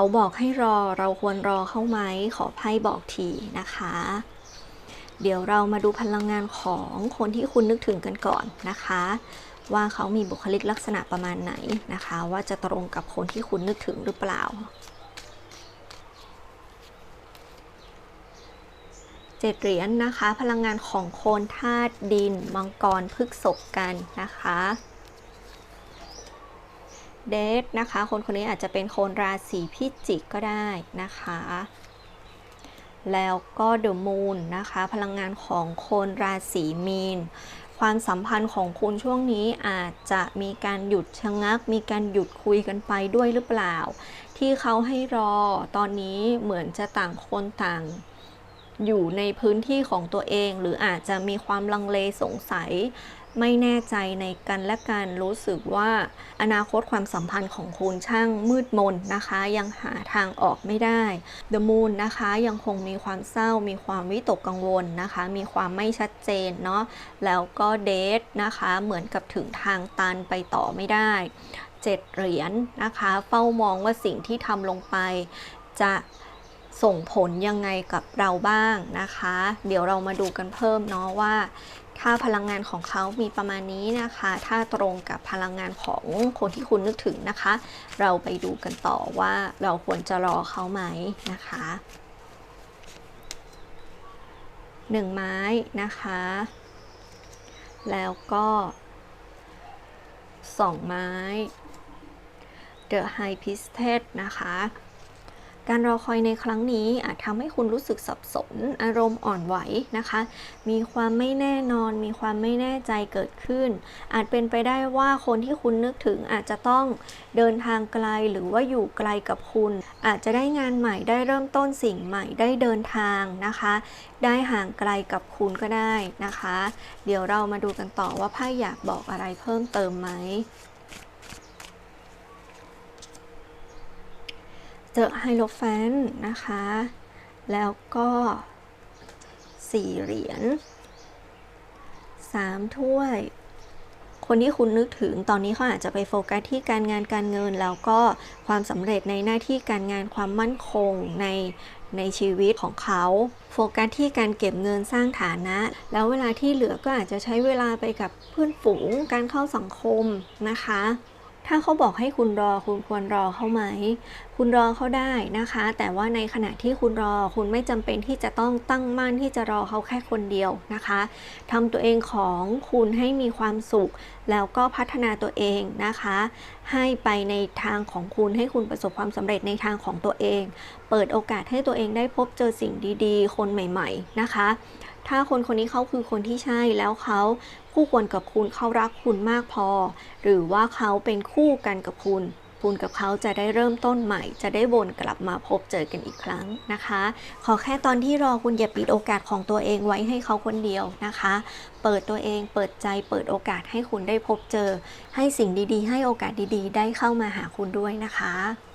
เขาบอกให้รอเราควรรอเขาไหมขอไพ่บอกทีนะคะ เดี๋ยวเรามาดูพลังงานของคนที่คุณนึกถึงกันก่อนนะคะ ว่าเขามีบุคลิกลักษณะประมาณไหนนะคะ ว่าจะตรงกับคนที่คุณนึกถึงหรือเปล่าเจ็ดเหรียญนะคะ พลังงานของโคนธาตุดิน มังกรพฤกษบกันนะคะ เดทนะคะ คนคนนี้อาจจะเป็นคนราศีพิจิกก็ได้นะคะ แล้วก็เดอะมูนนะคะ พลังงานของคนราศีมีน ความสัมพันธ์ของคุณช่วงนี้อาจจะมีการหยุดชะงัก มีการหยุดคุยกันไปด้วยหรือเปล่า ที่เขาให้รอตอนนี้เหมือนจะต่างคนต่าง อยู่ในพื้นที่ของตัวเอง หรืออาจจะมีความลังเลสงสัย ไม่แน่ใจในกันและกันรู้สึกว่า อนาคตความสัมพันธ์ของคุณช่างมืดมนนะคะ ยังหาทางออกไม่ได้ The Moon นะคะยังคงมีความเศร้า มีความวิตกกังวลนะคะ มีความไม่ชัดเจนเนาะแล้วก็เดทนะคะเหมือนกับถึงทางตันไปต่อไม่ได้เจ็ดเหรียญนะคะ เฝ้ามองว่าสิ่งที่ทำลงไปจะ ส่งผลยังไงกับเราบ้างนะคะ เดี๋ยวเรามาดูกันเพิ่มเนาะว่า ถ้าพลังงานของเขามีประมาณนี้นะคะ ถ้าตรงกับพลังงานของคนที่คุณนึกถึงนะคะ เราไปดูกันต่อว่าเราควรจะรอเขาไหมนะคะหนึ่งไม้นะคะ แล้วก็สองไม้ The High Priestess นะคะ การรอคอยในครั้งนี้อาจทำให้คุณรู้สึกสับสน อารมณ์อ่อนไหวนะคะ มีความไม่แน่นอน มีความไม่แน่ใจเกิดขึ้น อาจเป็นไปได้ว่าคนที่คุณนึกถึงอาจจะต้องเดินทางไกลหรือว่าอยู่ไกลกับคุณ อาจจะได้งานใหม่ได้เริ่มต้นสิ่งใหม่ได้เดินทางนะคะ ได้ห่างไกลกับคุณก็ได้นะคะ เดี๋ยวเรามาดูกันต่อว่าไพ่อยากบอกอะไรเพิ่มเติมไหม จอไฮโลแฟนนะคะ แล้วก็สี่เหรียญสามถ้วย คนที่คุณนึกถึงตอนนี้เขาอาจจะไปโฟกัสที่การงานการเงิน แล้วก็ความสำเร็จในหน้าที่การงานความมั่นคงในในชีวิตของเขาโฟกัสที่การเก็บเงินสร้างฐานะ แล้วเวลาที่เหลือก็อาจจะใช้เวลาไปกับเพื่อนฝูงการเข้าสังคมนะคะ ถ้าเขาบอกให้คุณรอคุณควรรอเขาไหม คุณรอเขาได้นะคะ แต่ว่าในขณะที่คุณรอคุณไม่จำเป็นที่จะต้องตั้งมั่นที่จะรอเขาแค่คนเดียวนะคะทำตัวเองของคุณให้มีความสุข แล้วก็พัฒนาตัวเองนะคะ ให้ไปในทางของคุณให้คุณประสบความสำเร็จในทางของตัวเอง เปิดโอกาสให้ตัวเองได้พบเจอสิ่งดีๆ คนใหม่ ๆ นะคะถ้าคนคนนี้เขาคือคนที่ใช่แล้วเขาคู่ควรกับคุณเขารักคุณมากพอ หรือว่าเขาเป็นคู่กันกับคุณคุณกับเขาจะได้เริ่มต้นใหม่ จะได้วนกลับมาพบเจอกันอีกครั้งนะคะ ขอแค่ตอนที่รอคุณอย่าปิดโอกาสของตัวเองไว้ให้เขาคนเดียวนะคะ เปิดตัวเองเปิดใจเปิดโอกาสให้คุณได้พบเจอ ให้สิ่งดีๆ ให้โอกาสดีๆ ได้เข้ามาหาคุณด้วยนะคะ